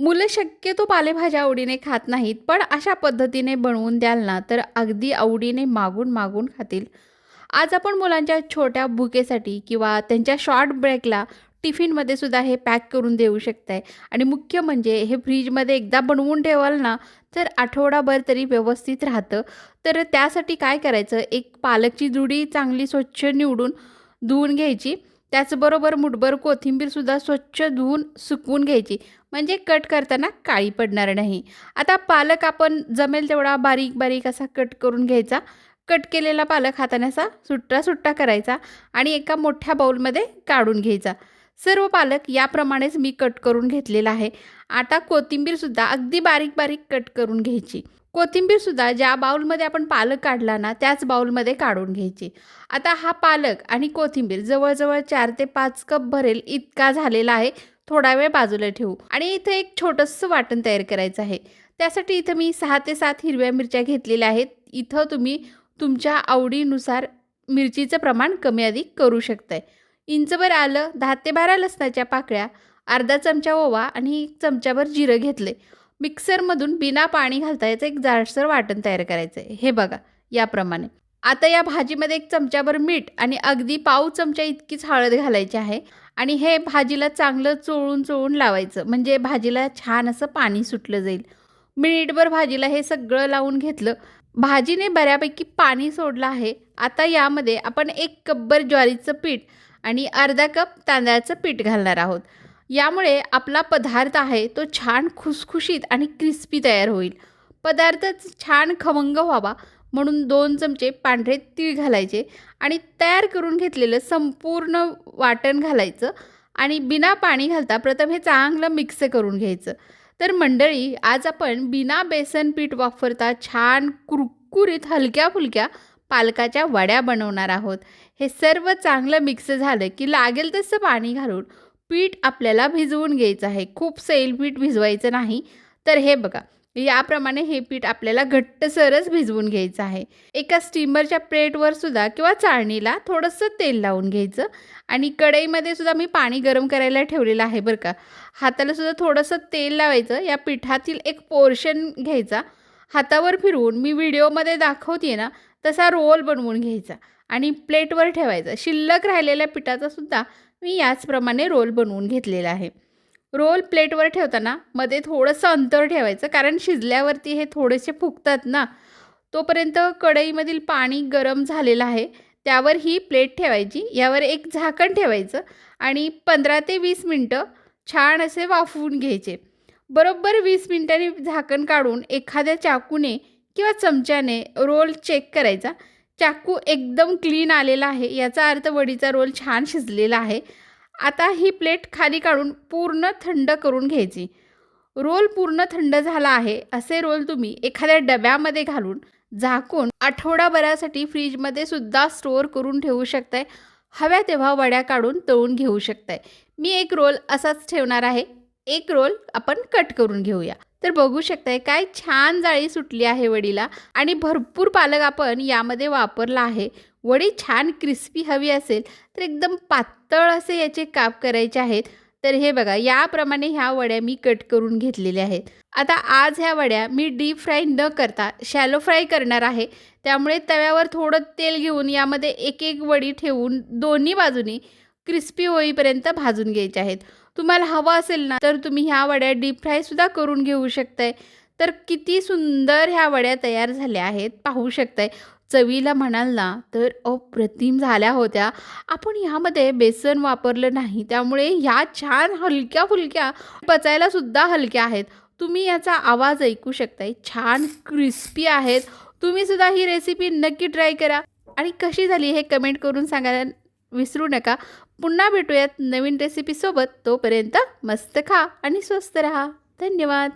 मुलं शक्यतो पालेभाज्या आवडीने खात नाहीत पण अशा पद्धतीने बनवून द्याल ना तर अगदी आवडीने मागून मागून खातील. आज आपण मुलांच्या छोट्या भुकेसाठी किंवा त्यांच्या शॉर्ट ब्रेकला टिफिनमध्ये सुद्धा हे पॅक करून देऊ शकताय. आणि मुख्य म्हणजे हे फ्रीजमध्ये एकदा बनवून ठेवाल ना तर आठवडाभर तरी व्यवस्थित राहतं. तर त्यासाठी काय करायचं? एक पालकची जुडी चांगली स्वच्छ निवडून धुवून घ्यायची. त्याचबरोबर मुठभर कोथिंबीरसुद्धा स्वच्छ धुवून सुकवून घ्यायची. म्हणजे कट करताना काळी पडणार नाही. आता पालक आपण जमेल तेवढा बारीक बारीक असा कट करून घ्यायचा. कट केलेला पालक हाताने असा सुट्टा सुट्टा करायचा आणि एका मोठ्या बाऊलमध्ये काढून घ्यायचा. सर्व पालक याप्रमाणेच मी कट करून घेतलेला आहे. आता कोथिंबीरसुद्धा अगदी बारीक बारीक कट करून घ्यायची. कोथिंबीरसुद्धा ज्या बाऊलमध्ये आपण पालक काढला ना त्याच बाऊलमध्ये काढून घ्यायची. आता हा पालक आणि कोथिंबीर जवळजवळ चार ते पाच कप भरेल इतका झालेला आहे थोडा वेळ बाजूला ठेवू. आणि इथं एक छोटंसं वाटण तयार करायचं आहे. त्यासाठी इथं मी सहा ते सात हिरव्या मिरच्या घेतलेल्या आहेत. इथं तुम्ही तुमच्या आवडीनुसार मिरचीचं प्रमाण कमी अधिक करू शकताय. इंचभर आलं दहा ते बारा लसणाच्या पाकळ्या अर्धा चमचा ओवा आणि एक चमचाभर जिरं घेतले मिक्सरमधून बिना पाणी घालता याचं एक जाडसर वाटण तयार करायचं आहे हे बघा याप्रमाणे. आता या भाजीमध्ये एक चमचाभर मीठ आणि अगदी पाव चमचा इतकीच हळद घालायची आहे आणि हे भाजीला चांगलं चोळून चोळून लावायचं. म्हणजे भाजीला छान असं पाणी सुटलं जाईल. मिनिटभर भाजीला हे सगळं लावून घेतलं. भाजीने बऱ्यापैकी पाणी सोडलं आहे. आता यामध्ये आपण एक कपभर ज्वारीचं पीठ आणि अर्धा कप तांदळाचं पीठ घालणार आहोत. यामुळे आपला पदार्थ आहे तो छान खुसखुशीत आणि क्रिस्पी तयार होईल. पदार्थ छान खमंग व्हावा म्हणून दोन चमचे पांढरे तीळ घालायचे आणि तयार करून घेतलेलं संपूर्ण वाटण घालायचं आणि बिना पाणी घालता प्रथम हे चांगलं मिक्स करून घ्यायचं. तर मंडळी आज आपण बिना बेसन पीठ वापरता छान कुरकुरीत हलक्या फुलक्या पालकाच्या वड्या बनवणार आहोत. हे सर्व चांगलं मिक्स झालं की लागेल तसं पाणी घालून पीठ आपल्याला भिजवून घ्यायचं आहे. खूप सैल पीठ भिजवायचं नाही. तर हे बघा याप्रमाणे हे पीठ आपल्याला घट्टसरच भिजवून घ्यायचं आहे. एका स्टीमरच्या प्लेटवर सुद्धा किंवा चाळणीला थोडंसं तेल लावून घ्यायचं. आणि कढईमध्ये सुद्धा मी पाणी गरम करायला ठेवलेलं आहे बरं का. हाताला सुद्धा थोडंसं तेल लावायचं. या पिठातील एक पोर्शन घ्यायचा. हातावर फिरवून मी व्हिडिओमध्ये दाखवते ना तसा रोल बनवून घ्यायचा. आणि प्लेटवर ठेवायचा. शिल्लक राहिलेल्या पिठाचा सुद्धा मी याचप्रमाणे रोल बनवून घेतलेला आहे. रोल प्लेटवर ठेवताना मध्ये थोडंसं अंतर ठेवायचं कारण शिजल्यावरती हे थोडेसे फुगतात ना. तोपर्यंत कढईमधील पाणी गरम झालेलं आहे त्यावर ही प्लेट ठेवायची यावर एक झाकण ठेवायचं आणि पंधरा ते वीस मिनटं छान असे वाफवून घ्यायचे. बरोबर वीस मिनिटांनी झाकण काढून एखाद्या चाकूने किंवा चमच्याने रोल चेक करायचा चाकू एकदम क्लीन आलेला आहे. याचा अर्थ वडीचा रोल छान शिजलेला आहे. आता ही प्लेट खाली काढून पूर्ण थंड करून घ्यायची. रोल पूर्ण थंड झाला आहे. असे रोल तुम्ही एखाद्या डब्यामध्ये घालून झाकून आठवडाभरासाठी फ्रीजमध्ये सुद्धा स्टोअर करून ठेवू शकताय. हव्या तेव्हा वड्या काढून तळून घेऊ शकताय. मी एक रोल असाच ठेवणार आहे. एक रोल आपण कट करून घेऊया. तर बघू शकताय काय छान जाळी सुटली आहे वडीला. आणि भरपूर पालक आपण यामध्ये वापरला आहे. वडी छान क्रिस्पी हवी असेल तर एकदम पातळ असे याचे काप करायचे आहेत. तर हे बघा याप्रमाणे ह्या वड्या मी कट करून घेतलेल्या आहेत. आता आज ह्या वड्या मी डीप फ्राय न करता शॅलो फ्राय करणार आहे. त्यामुळे तव्यावर थोडं तेल घेऊन यामध्ये एक एक वडी ठेवून दोन्ही बाजूनी क्रिस्पी होईपर्यंत भाजून घ्यायचे आहेत. तुम्हाला हवं असेल ना तर तुम्ही ह्या वड्या डीप फ्रायसुद्धा करून घेऊ शकताय. तर किती सुंदर ह्या वड्या तयार झाल्या आहेत पाहू शकताय. चवीला म्हणाल ना तर अप्रतिम झाल्या होत्या. आपण ह्यामध्ये बेसन वापरलं नाही त्यामुळे ह्या छान हलक्या फुलक्या पचायला सुद्धा हलक्या आहेत. तुम्ही याचा आवाज ऐकू शकताय. छान क्रिस्पी आहेत. तुम्ही सुद्धा ही रेसिपी नक्की ट्राय करा. आणि कशी झाली हे कमेंट करून सांगायला विसरू नका. पुन्हा भेटूयात नवीन रेसिपीसोबत तोपर्यंत मस्त खा आणि स्वस्त रहा. धन्यवाद.